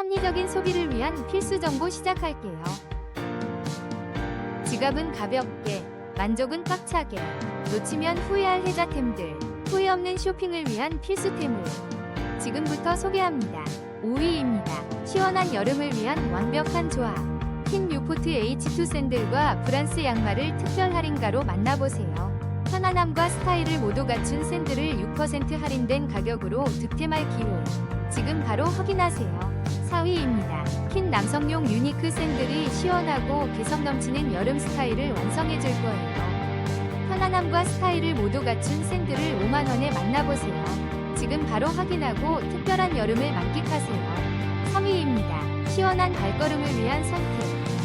합리적인 소비를 위한 필수 정보 시작할게요. 지갑은 가볍게, 만족은 꽉차게, 놓치면 후회할 혜자템들, 후회 없는 쇼핑을 위한 필수템을 지금부터 소개합니다. 5위입니다. 시원한 여름을 위한 완벽한 조합. 흰 뉴포트 H2 샌들과 브란스 양말을 특별 할인가로 만나보세요. 편안함과 스타일을 모두 갖춘 샌들을 6% 할인된 가격으로 득템할 기회. 지금 바로 확인하세요. 4위입니다. 흰 남성용 유니크 샌들이 시원하고 개성 넘치는 여름 스타일을 완성해줄 거예요. 편안함과 스타일을 모두 갖춘 샌들을 5만원에 만나보세요. 지금 바로 확인하고 특별한 여름을 만끽하세요. 3위입니다. 시원한 발걸음을 위한 선택.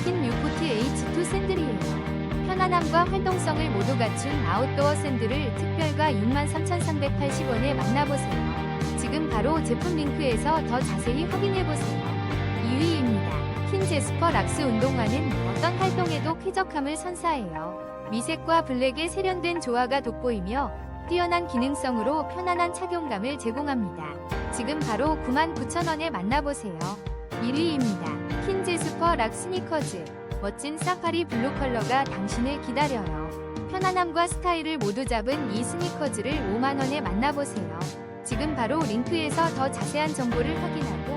흰 뉴포트 H2 샌들이에요. 편안함과 활동성을 모두 갖춘 아웃도어 샌들을 특별가 63,380원에 만나보세요. 바로 제품 링크에서 더 자세히 확인해보세요. 2위입니다. 흰 제스퍼 락스 운동화는 어떤 활동에도 쾌적함을 선사해요. 미색과 블랙의 세련된 조화가 돋보이며 뛰어난 기능성으로 편안한 착용감을 제공합니다. 지금 바로 99,000원에 만나보세요. 1위입니다. 흰 제스퍼 락 스니커즈. 멋진 사파리 블루 컬러가 당신을 기다려요. 편안함과 스타일을 모두 잡은 이 스니커즈를 5만원에 만나보세요. 지금 바로 링크에서 더 자세한 정보를 확인하고